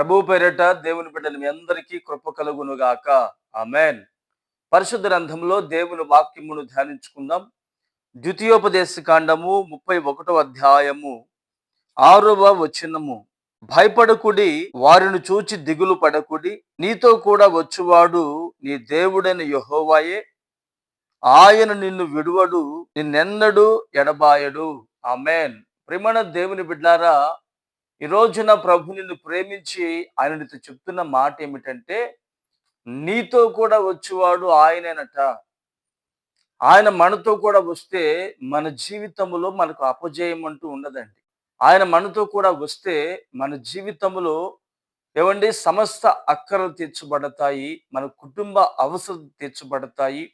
ప్రభు పేరట దేవుని బిడ్డలు మీ అందరికీ కృప కలుగునుగాక. ఆమెన్. పరిశుద్ధ గ్రంథంలో దేవుని వాక్యమును ధ్యానించుకుందాం. ద్వితీయోపదేశ కాండము ముప్పై ఒకటో అధ్యాయము ఆరవ వచనము. భయపడకుడి వారిని చూచి దిగులు పడకుడి నీతో కూడా వచ్చువాడు నీ దేవుడైన యహోవాయే. ఆయన నిన్ను విడువడు నిన్నెన్నడు ఎడబాయడు. ఆమెన్. ప్రేమణ దేవుని బిడ్డారా ఈ రోజున ప్రభు నిన్ను ప్రేమించి ఆయన నీతో చెప్తున్న మాట ఏమిటంటే నీతో కూడా వచ్చేవాడు ఆయనేనట. ఆయన మనతో కూడా వస్తే మన జీవితంలో మనకు అపజయం అంటూ ఉండదండి. ఆయన మనతో కూడా వస్తే మన జీవితంలో ఏమండి సమస్త అక్కరలు తీర్చబడతాయి మన కుటుంబ అవసరం తీర్చబడతాయి.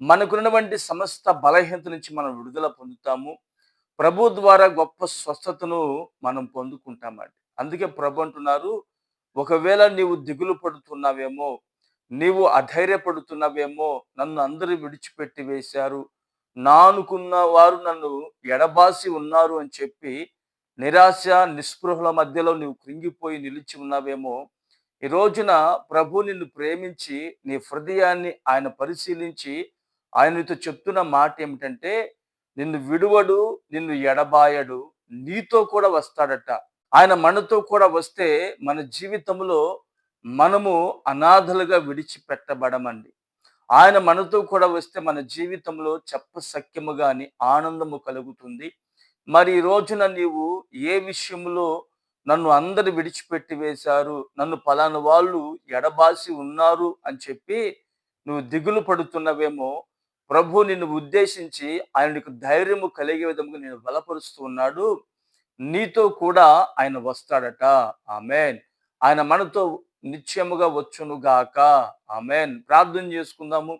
మనకున్నటువంటి సమస్త బలహీనత నుంచి మనం విడుదల పొందుతాము. ప్రభు ద్వారా గొప్ప స్వస్థతను మనం పొందుకుంటామండి. అందుకే ప్రభు అంటున్నారు ఒకవేళ నీవు దిగులు పడుతున్నావేమో నీవు అధైర్యపడుతున్నావేమో నన్ను అందరూ విడిచిపెట్టి వేశారు. నానుకున్న వారు నన్ను ఎడబాసి ఉన్నారు అని చెప్పి నిరాశ నిస్పృహల మధ్యలో నువ్వు కృంగిపోయి నిలిచి ఉన్నావేమో ఈ రోజున ప్రభు నిన్ను ప్రేమించి నీ హృదయాన్ని ఆయన పరిశీలించి ఆయనతో చెప్తున్న మాట ఏమిటంటే నిన్ను విడువడు నిన్ను ఎడబాయడు నీతో కూడా వస్తాడట. ఆయన మనతో కూడా వస్తే మన జీవితంలో మనము అనాథలుగా విడిచిపెట్టబడమండి. ఆయన మనతో కూడా వస్తే మన జీవితంలో చెప్పసక్యము గాని ఆనందము కలుగుతుంది. మరి ఈ రోజున నీవు ఏ విషయంలో నన్ను అందరు విడిచిపెట్టి వేశారు నన్ను పలానా వాళ్ళు ఎడబాసి ఉన్నారు అని చెప్పి నువ్వు దిగులు పడుతున్నవేమో ప్రభు నిన్ను ఉద్దేశించి ఆయన నీకు ధైర్యము కలిగే విధంగా నేను బలపరుస్తూ ఉన్నాడు. నీతో కూడా ఆయన వస్తాడట. ఆమెన్. ఆయన మనతో నిత్యముగా వచ్చునుగాక ఆమెన్. ప్రార్థన చేసుకుందాము.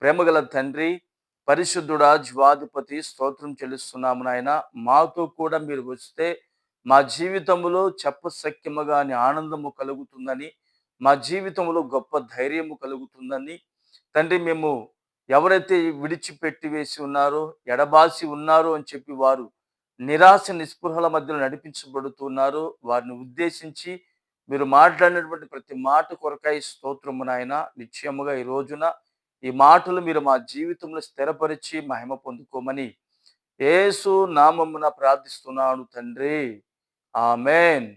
ప్రేమగల తండ్రి పరిశుద్ధుడా జీవాధిపతి స్తోత్రం చెల్లిస్తున్నాము నాయన. మాతో కూడా మీరు వస్తే మా జీవితంలో చెప్పసక్యముగా అని ఆనందము కలుగుతుందని మా జీవితంలో గొప్ప ధైర్యము కలుగుతుందని. తండ్రి మేము ఎవరైతే విడిచిపెట్టి వేసి ఉన్నారో ఎడబాసి ఉన్నారో అని చెప్పి వారు నిరాశ నిస్పృహల మధ్యలో నడిపించబడుతున్నారో వారిని ఉద్దేశించి మీరు మాట్లాడినటువంటి ప్రతి మాట కొరకై స్తోత్రము నాయన. నిశ్చయముగా ఈ రోజున ఈ మాటలు మీరు మా జీవితంలో స్థిరపరిచి మహిమ పొందుకోమని యేసు నామమున ప్రార్థిస్తున్నాను తండ్రి. ఆమెన్.